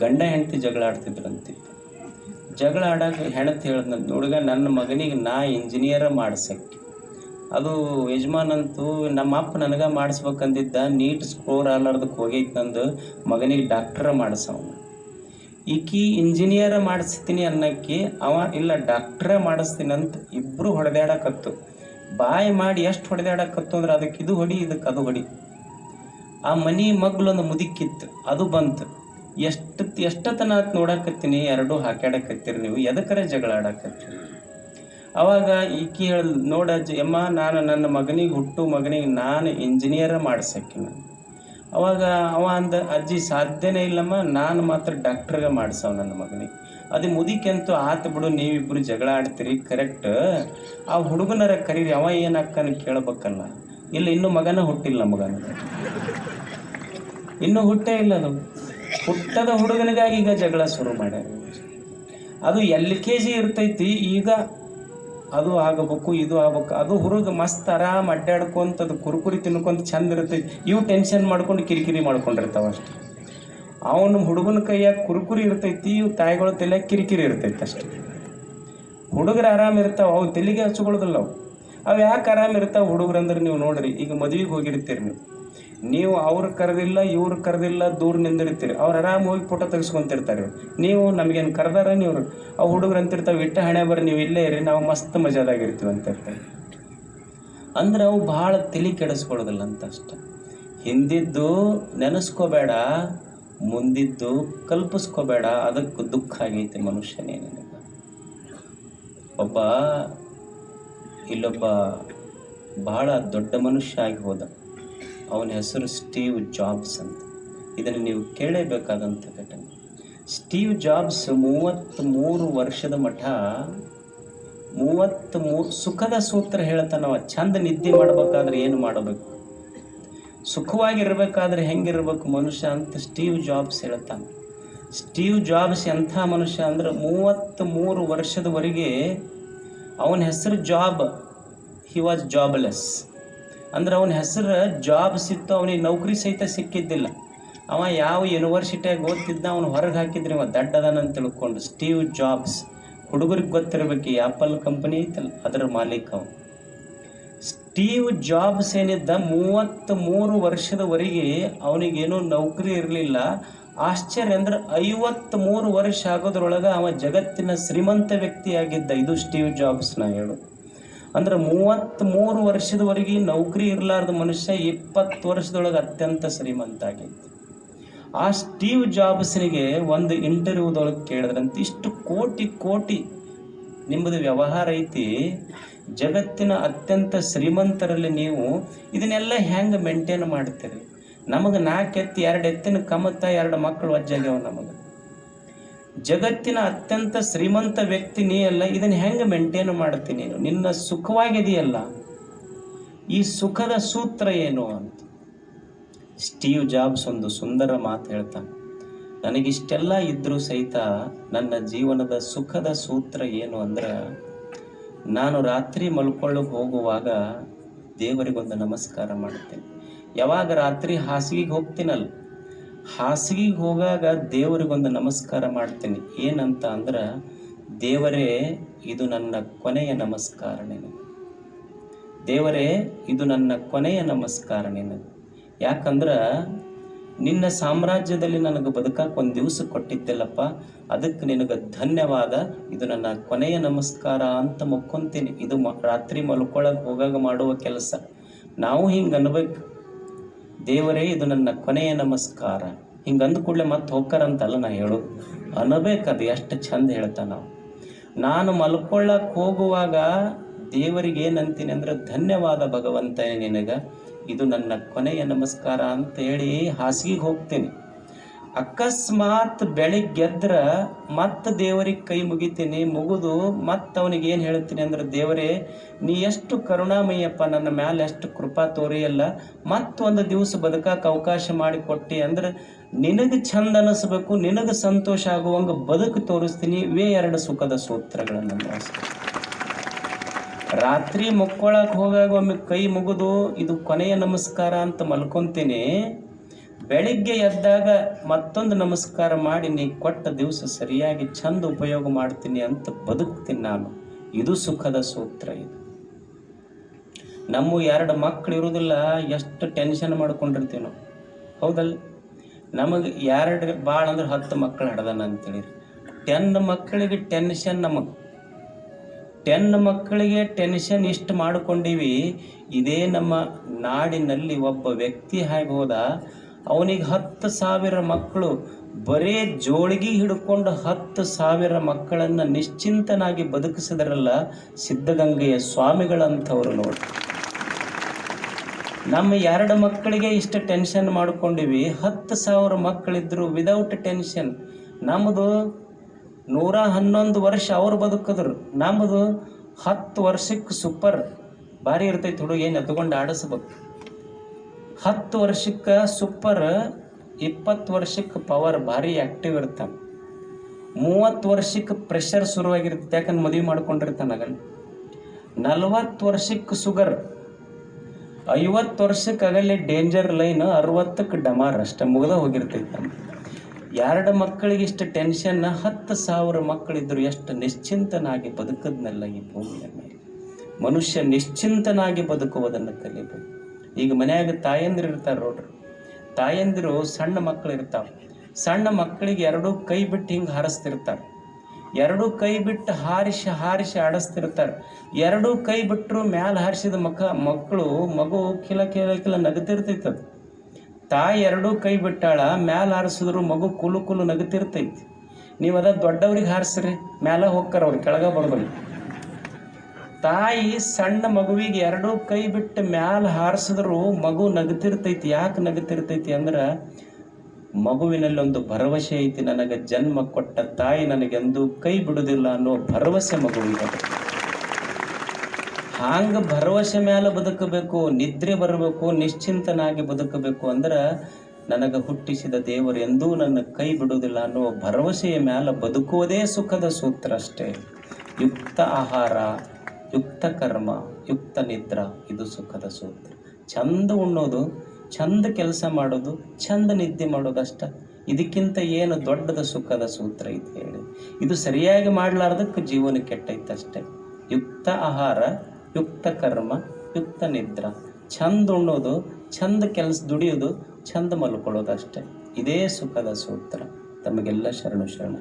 ಗಂಡ ಹೆಂಡತಿ ಜಗಳ ಆಡ್ತಿದ್ರಂತಿತ್ತು ಜಗಳ ಆಡಾಗ ಹೆಣತಿ ಹೇಳ್ದಂತ ಹುಡುಗ ನನ್ನ ಮಗನಿಗೆ ನಾ ಇಂಜಿನಿಯರ ಮಾಡ್ಸಕ್ಕೆ. ಅದು ಯಜಮಾನಂತೂ ನಮ್ಮ ಅಪ್ಪ ನನಗೆ ಮಾಡಿಸ್ಬೇಕಂದಿದ್ದ ನೀಟ್ ಸ್ಕೋರ್ ಆಲಾರ್ದಕ್ಕೆ ಹೋಗೈತೆ ನಂದು, ಮಗನಿಗೆ ಡಾಕ್ಟ್ರ ಮಾಡಿಸವನು. ಈಕಿ ಇಂಜಿನಿಯರ ಮಾಡಿಸ್ತೀನಿ ಅನ್ನಕ್ಕೆ ಅವ, ಇಲ್ಲ ಡಾಕ್ಟ್ರ ಮಾಡಿಸ್ತೀನಿ ಅಂತ ಇಬ್ಬರು ಹೊಡೆದಾಡಕತ್ತು. ಬಾಯಿ ಮಾಡಿ ಎಷ್ಟು ಹೊಡೆದಾಡಕತ್ತು ಅಂದ್ರೆ ಅದಕ್ಕೆ ಇದು ಹೊಡಿ, ಇದಕ್ಕೆ ಅದು ಹೊಡಿ. ಆ ಮನಿ ಮಗ್ಲೊಂದು ಮುದುಕಿತ್ತು, ಅದು ಬಂತು. ಎಷ್ಟು ಎಷ್ಟತನ ನೋಡಾಕತ್ತೀನಿ, ಎರಡೂ ಹಾಕ್ಯಾಡಕತ್ತೀರಿ ನೀವು? ಎದಕ್ಕರ ಜಗಳ ಆಡಕತ್ತೀರಿ? ಅವಾಗ ಈಕಿ ಹೇಳ ನೋಡ ಯಮ್ಮ, ನಾನು ನನ್ನ ಮಗನಿಗೆ ಹುಟ್ಟು, ಮಗನಿಗೆ ನಾನು ಇಂಜಿನಿಯರ ಮಾಡಿಸಕ್ಕಿನ ಅವಾಗ ಅವ ಅಂದ, ಅಜ್ಜಿ, ಸಾಧ್ಯನೇ ಇಲ್ಲಮ್ಮ, ನಾನು ಮಾತ್ರ ಡಾಕ್ಟ್ರಿಗೆ ಮಾಡ್ಸವ್ ನನ್ನ ಮಗನಿಗೆ. ಅದು ಮುದಿಕೆಂತೂ, ಆತ ಬಿಡು, ನೀವಿಬ್ರು ಜಗಳ ಆಡ್ತೀರಿ ಕರೆಕ್ಟ್ ಆ ಹುಡುಗನರ ಕರೀರಿ, ಅವ ಏನಕ್ಕನ ಕೇಳ್ಬೇಕಲ್ಲ. ಇಲ್ಲ, ಇನ್ನೂ ಮಗನ ಹುಟ್ಟಿಲ್ಲ ಮಗನ. ಇನ್ನೂ ಹುಟ್ಟೇ ಇಲ್ಲ ಅದು. ಹುಟ್ಟದ ಹುಡುಗನಿಗಾಗಿ ಈಗ ಜಗಳ ಶುರು ಮಾಡ್ಯಾರ. ಅದು ಎಲ್ ಕೆ ಜಿ ಇರ್ತೈತಿ, ಈಗ ಅದು ಆಗಬೇಕು, ಇದು ಆಗ್ಬೇಕು, ಅದು ಹುಡುಗ ಮಸ್ತ್ ಆರಾಮ್ ಅದು ಕುರುಕುರಿ ತಿನ್ಕೊಂತ ಚಂದ ಇರ್ತೈತಿ. ಇವು ಟೆನ್ಷನ್ ಮಾಡ್ಕೊಂಡು ಕಿರಿಕಿರಿ ಮಾಡ್ಕೊಂಡಿರ್ತಾವ ಅಷ್ಟೆ. ಅವನ ಹುಡುಗನ ಕೈಯಾಗ ಕುರುಕುರಿ ಇರ್ತೈತಿ, ಇವು ತಾಯಿಗಳ ತಲೆಯಾಗ ಕಿರಿಕಿರಿ ಇರ್ತೈತಿ ಅಷ್ಟೆ. ಹುಡುಗರು ಆರಾಮ್ ಇರ್ತಾವ, ಅವು ತಲೆಗೆ ಹಚ್ಕೊಳ್ಳೋದಿಲ್ಲ ಅವು. ಅವು ಯಾಕೆ ಆರಾಮ್ ಇರ್ತಾವ ಹುಡುಗರಂದ್ರೆ ನೀವು ನೋಡ್ರಿ, ಈಗ ಮದುವೆಗೆ ಹೋಗಿರ್ತೀರಿ ನೀವು. ನೀವು ಅವ್ರು ಕರೆದಿಲ್ಲ, ಇವ್ರು ಕರೆದಿಲ್ಲ, ದೂರ ನಿಂದಿರ್ತೀರಿ. ಅವ್ರು ಆರಾಮ್ ಹೋಗಿ ಫೋಟೋ ತೆಗೆಸ್ಕೊಂತಿರ್ತಾರೆ. ನೀವು ನಮಗೇನು ಕರೆದಾರ ನೀವು ಆ ಹುಡುಗರು ಅಂತಿರ್ತಾವೆ, ಇಟ್ಟ ಹಣೆ ಬರ್ರಿ, ನೀವು ಇಲ್ಲೇ ಇರಿ ನಾವು ಮಸ್ತ್ ಮಜಾದಾಗಿರ್ತೀವಿ ಅಂತ ಇರ್ತಾರೆ ಅಂದ್ರೆ ಅವು ಭಾಳ ತಲೆ ಕೆಡಿಸ್ಕೊಳ್ಳೋದಿಲ್ಲ ಅಂತ ಅಷ್ಟ. ಹಿಂದಿದ್ದು ನೆನೆಸ್ಕೋಬೇಡ, ಮುಂದಿದ್ದು ಕಲ್ಪಿಸ್ಕೋಬೇಡ, ಅದಕ್ಕೆ ದುಃಖ ಆಗೈತೆ ಮನುಷ್ಯನೇ ಒಬ್ಬ, ಇಲ್ಲೊಬ್ಬ ಬಹಳ ದೊಡ್ಡ ಮನುಷ್ಯ ಆಗಿ ಹೋದ. ಅವನ ಹೆಸರು ಸ್ಟೀವ್ ಜಾಬ್ಸ್ ಅಂತ. ಇದನ್ನು ನೀವು ಕೇಳಲೇಬೇಕಾದಂಥ ಘಟನೆ. ಸ್ಟೀವ್ ಜಾಬ್ಸ್ ಮೂವತ್ತ್ಮೂರು ವರ್ಷದ ಮಠ ಮೂವತ್ತ್ಮೂರು ಸುಖದ ಸೂತ್ರ ಹೇಳ್ತಾನವ ಚಂದ ನಿದ್ದೆ ಮಾಡ್ಬೇಕಾದ್ರೆ ಏನು ಮಾಡಬೇಕು? ಸುಖವಾಗಿರ್ಬೇಕಾದ್ರೆ ಹೆಂಗಿರ್ಬೇಕು ಮನುಷ್ಯ ಅಂತ ಸ್ಟೀವ್ ಜಾಬ್ಸ್ ಹೇಳ್ತಾನೆ. ಸ್ಟೀವ್ ಜಾಬ್ಸ್ ಎಂಥ ಮನುಷ್ಯ ಅಂದ್ರೆ ಮೂವತ್ತ್ ಮೂರು ವರ್ಷದವರೆಗೆ ಅವನ ಹೆಸರು ಜಾಬ್. ಹಿ ವಾಸ್ ಜಾಬ್ಲೆಸ್ ಅಂದ್ರೆ ಅವನ ಹೆಸರು ಜಾಬ್ ಸಿಕ್ತು, ಅವನಿಗೆ ನೌಕರಿ ಸಹಿತ ಸಿಕ್ಕಿದ್ದಿಲ್ಲ. ಅವ ಯಾವ ಯೂನಿವರ್ಸಿಟಿಯಾಗ ಓದ್ತಿದ್ದ ಅವನು ಹೊರಗೆ ಹಾಕಿದ್ರೆ ಇವ ದಡ್ಡದನಂತ ತಿಳ್ಕೊಂಡು ಸ್ಟೀವ್ ಜಾಬ್ಸ್ ಹುಡುಗರಿಗೆ ಗೊತ್ತಿರಬೇಕು ಆಪಲ್ ಕಂಪನಿ ಐತಲ್ಲ, ಅದರ ಮಾಲೀಕ ಅವನು ಸ್ಟೀವ್ ಜಾಬ್ಸ್ ಏನಿದ್ದ ಮೂವತ್ತ್ ಮೂರು ವರ್ಷದವರೆಗೆ ಅವನಿಗೇನೂ ನೌಕರಿ ಇರಲಿಲ್ಲ. ಆಶ್ಚರ್ಯ ಅಂದ್ರೆ ಐವತ್ತ್ ಮೂರು ವರ್ಷ ಆಗೋದ್ರೊಳಗೆ ಅವ ಜಗತ್ತಿನ ಶ್ರೀಮಂತ ವ್ಯಕ್ತಿಯಾಗಿದ್ದ. ಇದು ಸ್ಟೀವ್ ಜಾಬ್ಸ್ನ ಹೇಳು. ಅಂದ್ರೆ ಮೂವತ್ತ್ ಮೂರು ವರ್ಷದವರೆಗೆ ನೌಕರಿ ಇರಲಾರ್ದ ಮನುಷ್ಯ ಇಪ್ಪತ್ತು ವರ್ಷದೊಳಗೆ ಅತ್ಯಂತ ಶ್ರೀಮಂತ ಆಗಿತ್ತು ಆ ಸ್ಟೀವ್ ಜಾಬ್ಸ್ನಿಗೆ ಒಂದು ಇಂಟರ್ವ್ಯೂದೊಳಗೆ ಕೇಳಿದ್ರಂತೆ, ಇಷ್ಟು ಕೋಟಿ ಕೋಟಿ ನಿಮ್ಮದು ವ್ಯವಹಾರ ಐತಿ, ಜಗತ್ತಿನ ಅತ್ಯಂತ ಶ್ರೀಮಂತರಲ್ಲಿ ನೀವು ಇದನ್ನೆಲ್ಲ ಹೆಂಗೆ ಮೇಂಟೈನ್ ಮಾಡ್ತೀರಿ? ನಮಗೆ ನಾಲ್ಕು ಎತ್ತಿ ಎರಡು ಎತ್ತಿನ ಕಮತ್ತ ಎರಡು ಮಕ್ಕಳು ಅಜ್ಜಾಗ್ಯಾವ ನಮಗೆ. ಜಗತ್ತಿನ ಅತ್ಯಂತ ಶ್ರೀಮಂತ ವ್ಯಕ್ತಿ ನೀ ಅಲ್ಲ ಇದನ್ನು ಹೆಂಗೆ ಮೇಂಟೈನ್ ಮಾಡ್ತೀನಿ ನೀನು? ನಿನ್ನ ಸುಖವಾಗಿದೆಯಲ್ಲ? ಈ ಸುಖದ ಸೂತ್ರ ಏನು ಅಂತ? ಸ್ಟೀವ್ ಜಾಬ್ಸ್ ಒಂದು ಸುಂದರ ಮಾತು ಹೇಳ್ತಾನೆ. ನನಗಿಷ್ಟೆಲ್ಲ ಇದ್ದರೂ ಸಹಿತ ನನ್ನ ಜೀವನದ ಸುಖದ ಸೂತ್ರ ಏನು ಅಂದ್ರೆ, ನಾನು ರಾತ್ರಿ ಮಲ್ಕೊಳ್ಳೋಕೆ ಹೋಗುವಾಗ ದೇವರಿಗೊಂದು ನಮಸ್ಕಾರ ಮಾಡುತ್ತೇನೆ ಯಾವಾಗ ರಾತ್ರಿ ಹಾಸಿಗೆಗೆ ಹೋಗ್ತೀನಲ್ಲ ಹಾಸಿಗೆಗೆ ಹೋಗಾಗ ದೇವರಿಗೊಂದು ನಮಸ್ಕಾರ ಮಾಡ್ತೀನಿ. ಏನಂತ ಅಂದ್ರೆ, ದೇವರೇ, ಇದು ನನ್ನ ಕೊನೆಯ ನಮಸ್ಕಾರ ನಿನಗೆ. ದೇವರೇ, ಇದು ನನ್ನ ಕೊನೆಯ ನಮಸ್ಕಾರ ನಿನಗೆ. ಯಾಕಂದ್ರೆ, ನಿನ್ನ ಸಾಮ್ರಾಜ್ಯದಲ್ಲಿ ನನಗೆ ಬದುಕಕ್ಕೆ ಒಂದು ದಿವಸ ಕೊಟ್ಟಿದ್ದೆಲ್ಲಪ್ಪ, ಅದಕ್ಕೆ ನಿನಗೆ ಧನ್ಯವಾದ. ಇದು ನನ್ನ ಕೊನೆಯ ನಮಸ್ಕಾರ ಅಂತ ಮುಕ್ಕೊಂತೀನಿ. ಇದು ರಾತ್ರಿ ಮಲ್ಕೊಳಕ್ಕೆ ಹೋಗಾಗ ಮಾಡುವ ಕೆಲಸ. ನಾವು ಹಿಂಗೆ ಅನ್ಬೇಕು. ದೇವರೇ, ಇದು ನನ್ನ ಕೊನೆಯ ನಮಸ್ಕಾರ. ಹಿಂಗೆ ಅಂದ ಕೂಡಲೇ ಮತ್ತೆ ಹೋಗ್ತಾರಂತಲ್ಲ ನಾ ಹೇಳು. ಅನ್ನಬೇಕದು ಎಷ್ಟು ಚಂದ ಹೇಳ್ತಾ ನಾವು. ನಾನು ಮಲ್ಕೊಳ್ಳಕ್ಕೆ ಹೋಗುವಾಗ ದೇವರಿಗೆ ಏನಂತೀನಿ ಅಂದ್ರೆ, ಧನ್ಯವಾದ ಭಗವಂತ ನಿನಗೆ, ಇದು ನನ್ನ ಕೊನೆಯ ನಮಸ್ಕಾರ ಅಂತ ಹೇಳಿ ಹಾಸಿಗೆಗೆ ಹೋಗ್ತೀನಿ. ಅಕಸ್ಮಾತ್ ಬೆಳಿಗ್ಗೆದ್ರ ಮತ್ತ ದೇವರಿಗೆ ಕೈ ಮುಗಿತೀನಿ, ಮುಗಿದು ಮತ್ತೆ ಅವನಿಗೆ ಏನು ಹೇಳ್ತೀನಿ ಅಂದ್ರೆ, ದೇವರೇ, ನೀ ಎಷ್ಟು ಕರುಣಾಮಯ್ಯಪ್ಪ ನನ್ನ ಮ್ಯಾಲೆ ಎಷ್ಟು ಕೃಪಾ ತೋರಿಯಲ್ಲ ಮತ್ತೊಂದು ದಿವಸ ಬದುಕಕ್ಕೆ ಅವಕಾಶ ಮಾಡಿ ಕೊಟ್ಟಿ ಅಂದ್ರೆ ನಿನಗೆ ಚಂದ ಅನಿಸ್ಬೇಕು, ನಿನಗೆ ಸಂತೋಷ ಆಗುವಂಗೆ ಬದುಕು ತೋರಿಸ್ತೀನಿ, ಇವೇ ಎರಡು ಸುಖದ ಸೂತ್ರಗಳನ್ನು ರಾತ್ರಿ ಮುಕ್ಕೊಳಕ್ಕೆ ಹೋಗಾಗ ಒಮ್ಮೆ ಕೈ ಮುಗಿದು, ಇದು ಕೊನೆಯ ನಮಸ್ಕಾರ ಅಂತ ಮಲ್ಕೊಂತೀನಿ. ಬೆಳಿಗ್ಗೆ ಎದ್ದಾಗ ಮತ್ತೊಂದು ನಮಸ್ಕಾರ ಮಾಡಿ, ನೀ ಕೊಟ್ಟ ದಿವಸ ಸರಿಯಾಗಿ ಚಂದ ಉಪಯೋಗ ಮಾಡ್ತೀನಿ ಅಂತ ಬದುಕ್ತೀನಿ ನಾನು. ಇದು ಸುಖದ ಸೂತ್ರ ಇದು. ನಮ್ಮ ಎರಡು ಮಕ್ಕಳು ಇರೋದಿಲ್ಲ ಎಷ್ಟು ಟೆನ್ಷನ್ ಮಾಡ್ಕೊಂಡಿರ್ತೀವಿ ನಾವು. ಹೌದಲ್ಲ? ನಮಗೆ ಎರಡು ಭಾಳ ಅಂದ್ರೆ ಹತ್ತು ಮಕ್ಕಳು ಹಡ್ದಾನ ಅಂತೇಳಿ ಟೆನ್ ಮಕ್ಕಳಿಗೆ ಟೆನ್ಷನ್ ನಮಗೆ. ಟೆನ್ ಮಕ್ಕಳಿಗೆ ಟೆನ್ಷನ್ ಇಷ್ಟು ಮಾಡ್ಕೊಂಡೀವಿ, ಇದೇ ನಮ್ಮ ನಾಡಿನಲ್ಲಿ ಒಬ್ಬ ವ್ಯಕ್ತಿ ಆಗ್ಬೋದ ಅವನಿಗೆ ಹತ್ತು ಸಾವಿರ ಮಕ್ಕಳು, ಬರೇ ಜೋಳಿಗೆ ಹಿಡ್ಕೊಂಡು ಹತ್ತು ಸಾವಿರ ಮಕ್ಕಳನ್ನು ನಿಶ್ಚಿಂತನಾಗಿ ಬದುಕಿಸಿದ್ರಲ್ಲ ಸಿದ್ಧಗಂಗೆಯ ಸ್ವಾಮಿಗಳಂಥವ್ರು ನೋಡಿ. ನಮ್ಮ ಎರಡು ಮಕ್ಕಳಿಗೆ ಇಷ್ಟು ಟೆನ್ಷನ್ ಮಾಡ್ಕೊಂಡಿವಿ. ಹತ್ತು ಸಾವಿರ ಮಕ್ಕಳಿದ್ರು ವಿದೌಟ್ ಟೆನ್ಷನ್ ನಮ್ಮದು ನೂರ ಹನ್ನೊಂದು ವರ್ಷ ಅವ್ರು ಬದುಕಿದ್ರು. ನಮ್ಮದು ಹತ್ತು ವರ್ಷಕ್ಕೆ ಸೂಪರ್ ಭಾರಿ ಇರ್ತೈತೆ ಹುಡುಗ, ಏನು ಎತ್ಕೊಂಡು ಆಡಿಸ್ಬೇಕು. ಹತ್ತು ವರ್ಷಕ್ಕೆ ಸೂಪರ್ ಇಪ್ಪತ್ತು ವರ್ಷಕ್ಕೆ ಪವರ್ ಭಾರಿ ಆ್ಯಕ್ಟಿವ್ ಇರ್ತಾನೆ. ಮೂವತ್ತು ವರ್ಷಕ್ಕೆ ಪ್ರೆಷರ್ ಶುರುವಾಗಿರ್ತದೆ ಯಾಕಂದ್ರೆ ಮದುವೆ ಮಾಡ್ಕೊಂಡಿರ್ತಾನಾಗಲ್ಲ ನಲ್ವತ್ತು ವರ್ಷಕ್ಕೆ ಶುಗರ್ ಐವತ್ತು ವರ್ಷಕ್ಕೆ ಆಗಲೇ ಡೇಂಜರ್ ಲೈನ್ ಅರವತ್ತಕ್ಕೆ ಡಮಾರ್ ಅಷ್ಟೇ ಮುಗ್ದ ಹೋಗಿರ್ತೈತೆ ಎರಡು ಮಕ್ಕಳಿಗೆ ಇಷ್ಟು ಟೆನ್ಷನ್ ಹತ್ತು ಸಾವಿರ ಮಕ್ಕಳಿದ್ರು ಎಷ್ಟು ನಿಶ್ಚಿಂತನಾಗಿ ಬದುಕದ್ನೆಲ್ಲ ಈ ಭೂಮಿಯ ಮನುಷ್ಯ ನಿಶ್ಚಿಂತನಾಗಿ ಬದುಕುವುದನ್ನು ಕಲಿಬೇಕು. ಈಗ ಮನ್ಯಾಗ ತಾಯಂದಿರು ಇರ್ತಾರೆ ನೋಡ್ರಿ. ತಾಯಂದಿರು ಸಣ್ಣ ಮಕ್ಕಳು ಇರ್ತಾವೆ ಸಣ್ಣ ಮಕ್ಕಳಿಗೆ ಎರಡೂ ಕೈ ಬಿಟ್ಟು ಹಿಂಗೆ ಹಾರಿಸ್ತಿರ್ತಾರೆ. ಎರಡೂ ಕೈ ಬಿಟ್ಟು ಹಾರಿಸಿ ಹಾರಿಸಿ ಆಡಿಸ್ತಿರ್ತಾರೆ. ಎರಡೂ ಕೈ ಬಿಟ್ಟರು ಮ್ಯಾಲೆ ಹಾರಿಸಿದ ಮಕ್ಕ ಮಕ್ಕಳು ಮಗು ಕಿಲ ಕಿಲ ಕಿಲ ನಗತಿರ್ತೈತೆ ಅದು ತಾಯಿ ಎರಡೂ ಕೈ ಬಿಟ್ಟಾಳ, ಮ್ಯಾಲೆ ಹಾರಿಸಿದ್ರು ಮಗು ಕುಲು ಕುಲು ನಗತಿರ್ತೈತಿ ನೀವು ಅದ ದೊಡ್ಡವ್ರಿಗೆ ಹಾರಿಸ್ರಿ, ಮ್ಯಾಲೆ ಹೋಗ್ತಾರ ಅವ್ರು ಕೆಳಗೆ ಬರ್ಬಲ್ಲಿ ತಾಯಿ ಸಣ್ಣ ಮಗುವಿಗೆ ಎರಡೂ ಕೈ ಬಿಟ್ಟು ಮ್ಯಾಲ ಹಾರಿಸಿದ್ರು ಮಗು ನಗತಿರ್ತೈತಿ, ಯಾಕೆ ನಗತಿರ್ತೈತಿ ಅಂದ್ರೆ ಮಗುವಿನಲ್ಲಿ ಒಂದು ಭರವಸೆ ಐತಿ, ನನಗೆ ಜನ್ಮ ಕೊಟ್ಟ ತಾಯಿ ನನಗೆಂದೂ ಕೈ ಬಿಡುವುದಿಲ್ಲ ಅನ್ನೋ ಭರವಸೆ ಮಗುವಿಗೆ ಹಾಂಗ ಭರವಸೆ ಮೇಲೆ ಬದುಕಬೇಕು, ನಿದ್ರೆ ಬರಬೇಕು, ನಿಶ್ಚಿಂತನಾಗಿ ಬದುಕಬೇಕು ಅಂದ್ರೆ ನನಗೆ ಹುಟ್ಟಿಸಿದ ದೇವರು ಎಂದೂ ನನ್ನ ಕೈ ಬಿಡುವುದಿಲ್ಲ ಅನ್ನೋ ಭರವಸೆಯ ಮೇಲೆ ಬದುಕುವುದೇ ಸುಖದ ಸೂತ್ರ ಅಷ್ಟೇ. ಯುಕ್ತ ಆಹಾರ ಯುಕ್ತ ಕರ್ಮ, ಯುಕ್ತ ನಿದ್ರ, ಇದು ಸುಖದ ಸೂತ್ರ. ಚಂದ ಉಣ್ಣೋದು ಚಂದ ಕೆಲಸ ಮಾಡೋದು ಚಂದ ನಿದ್ದೆ ಮಾಡೋದಷ್ಟ. ಇದಕ್ಕಿಂತ ಏನು ದೊಡ್ಡದ ಸುಖದ ಸೂತ್ರ ಇದೆ ಹೇಳಿ. ಇದು ಸರಿಯಾಗಿ ಮಾಡಲಾರ್ದಕ್ಕೆ ಜೀವನ ಕೆಟ್ಟೈತಷ್ಟೆ. ಯುಕ್ತ ಆಹಾರ, ಯುಕ್ತ ಕರ್ಮ, ಯುಕ್ತ ನಿದ್ರ. ಚಂದ ಉಣ್ಣೋದು ಚಂದ ಕೆಲಸ ದುಡಿಯೋದು ಚಂದ ಮಲ್ಕೊಳ್ಳೋದು ಅಷ್ಟೇ ಇದೇ ಸುಖದ ಸೂತ್ರ. ತಮಗೆಲ್ಲ ಶರಣು ಶರಣ